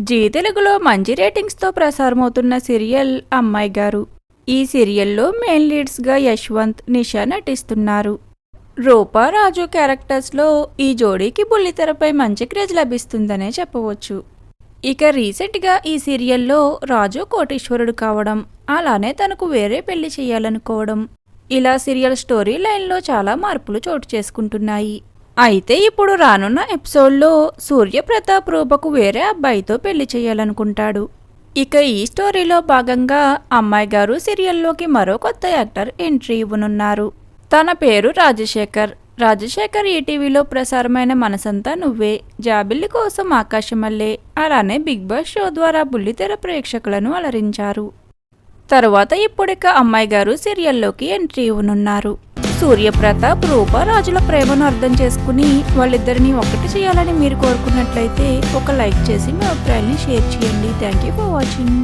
G తెలుగులో మంచి రేటింగ్స్తో ప్రసారమవుతున్న serial అమ్మాయి గారు. ఈ సీరియల్లో మెయిన్ లీడ్స్గా యశ్వంత్ నిషా నటిస్తున్నారు. రూపా రాజు క్యారెక్టర్స్లో ఈ జోడీకి బుల్లితెరపై మంచి క్రేజ్ లభిస్తుందనే చెప్పవచ్చు. ఇక రీసెంట్గా ఈ సీరియల్లో రాజు కోటీశ్వరుడు కావడం అలానే తనకు వేరే పెళ్ళి చేయాలనుకోవడం. ఇలా సీరియల్ స్టోరీ లైన్లో చాలా మార్పులు చోటు చేసుకుంటున్నాయి. అయితే ఇప్పుడు రానున్న ఎపిసోడ్లో సూర్యప్రతాప్ రూపకు వేరే అబ్బాయితో పెళ్ళి చేయాలనుకుంటాడు. ఇక ఈ స్టోరీలో భాగంగా అమ్మాయి గారు సీరియల్లోకి మరో కొత్త యాక్టర్ ఎంట్రీ ఇవ్వనున్నారు. తన పేరు రాజశేఖర్. రాజశేఖర్ ఈటీవీలో ప్రసారమైన మనసంతా నువ్వే జాబిల్లి కోసం ఆకాశమల్లే అలానే బిగ్ బాస్ షో ద్వారా బుల్లితెర ప్రేక్షకులను అలరించారు. తరువాత ఇప్పుడిక అమ్మాయి గారు సీరియల్లోకి ఎంట్రీ ఇవ్వనున్నారు. సూర్యప్రతాప్ రూప రాజుల ప్రేమను అర్థం చేసుకుని వాళ్ళిద్దరిని ఒకటి చేయాలని మీరు కోరుకున్నట్లయితే ఒక లైక్ చేసి మీ అభిప్రాయాన్ని షేర్ చేయండి. Thank you for watching